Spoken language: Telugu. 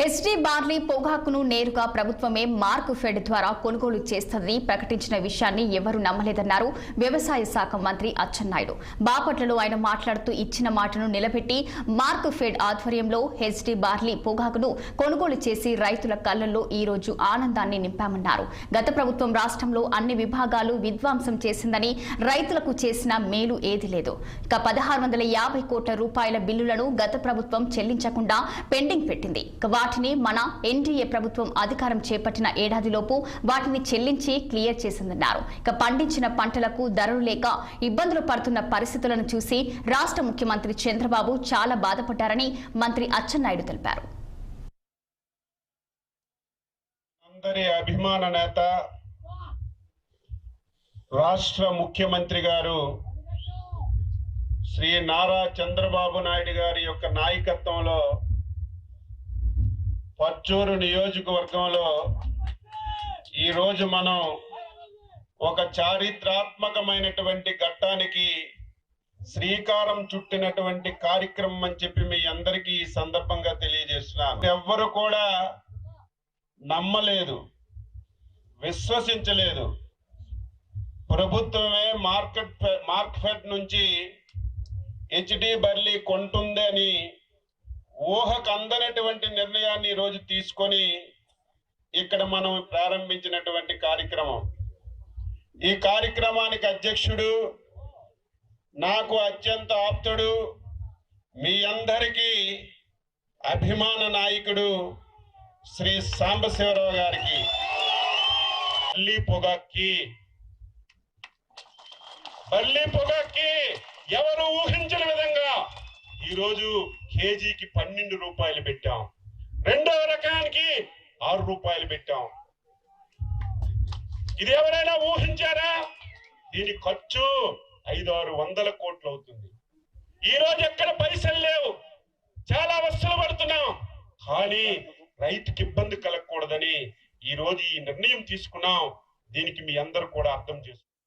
హెచ్డీ బార్లీ పొగాకును నేరుగా ప్రభుత్వమే మార్క్ ఫెడ్ ద్వారా కొనుగోలు చేస్తుందని ప్రకటించిన విషయాన్ని ఎవరూ నమ్మలేదన్నారు వ్యవసాయ శాఖ మంత్రి అచ్చెన్నాయుడు. బాపట్లలో ఆయన మాట్లాడుతూ ఇచ్చిన మాటను నిలబెట్టి మార్క్ ఫెడ్ ఆధ్వర్యంలో హెచ్డీ బార్లీ పొగాకును కొనుగోలు చేసి రైతుల కళ్ళలో ఈ రోజు ఆనందాన్ని నింపామన్నారు. గత ప్రభుత్వం రాష్ట్రంలో అన్ని విభాగాలు విధ్వంసం చేసిందని రైతులకు చేసిన మేలు ఏది లేదు. ఇక పదహారు వందల యాభై కోట్ల రూపాయల బిల్లులను గత ప్రభుత్వం చెల్లించకుండా పెండింగ్ పెట్టింది. ఇక వాటిని మన ఎన్డీఏ ప్రభుత్వం అధికారం చేపట్టిన ఏడాదిలోపు వాటిని చెల్లించి క్లియర్ చేసిందన్నారు. ఇక పండించిన పంటలకు ధరలు లేక ఇబ్బందులు పడుతున్న పరిస్థితులను చూసి రాష్ట్ర ముఖ్యమంత్రి చంద్రబాబు చాలా బాధపడ్డారని మంత్రి అచ్చెన్నాయుడు తెలిపారు. అందరి అభిమాన నేత రాష్ట్ర ముఖ్యమంత్రి గారు శ్రీ నారా చంద్రబాబు నాయుడు గారి యొక్క నాయకత్వంలో పచ్చూరు నియోజకవర్గంలో ఈరోజు మనం ఒక చారిత్రాత్మకమైనటువంటి ఘట్టానికి శ్రీకారం చుట్టినటువంటి కార్యక్రమం అని చెప్పి మీ అందరికీ ఈ సందర్భంగా తెలియజేస్తున్నాను. ఎవ్వరు కూడా నమ్మలేదు విశ్వసించలేదు. ప్రభుత్వమే మార్కెట్ ఫె- నుంచి హెచ్డి బర్లీ కొంటుంది అని ఊహకు అందనటువంటి నిర్ణయాన్ని ఈరోజు తీసుకొని ఇక్కడ మనం ప్రారంభించినటువంటి కార్యక్రమం. ఈ కార్యక్రమానికి అధ్యక్షుడు నాకు అత్యంత ఆప్తుడు మీ అందరికీ అభిమాన నాయకుడు శ్రీ సాంబశివరావు గారికి బల్లి పొగక్కి. బల్లి పొగక్కి ఎవరు ఊహించిన ఈరోజు కేజీకి పన్నెండు రూపాయలు పెట్టాం. రెండో రకానికి ఆరు రూపాయలు పెట్టాం. ఇది ఎవరైనా ఊహించారా? దీని ఖర్చు ఐదు ఆరు వందల కోట్లు అవుతుంది. ఈ రోజు ఎక్కడ పైసలు లేవు. చాలా అవస్థలు పడుతున్నాం. కానీ రైతుకి ఇబ్బంది కలగకూడదని ఈ రోజు ఈ నిర్ణయం తీసుకున్నాం. దీనికి మీ అందరూ కూడా అర్థం చేసుకో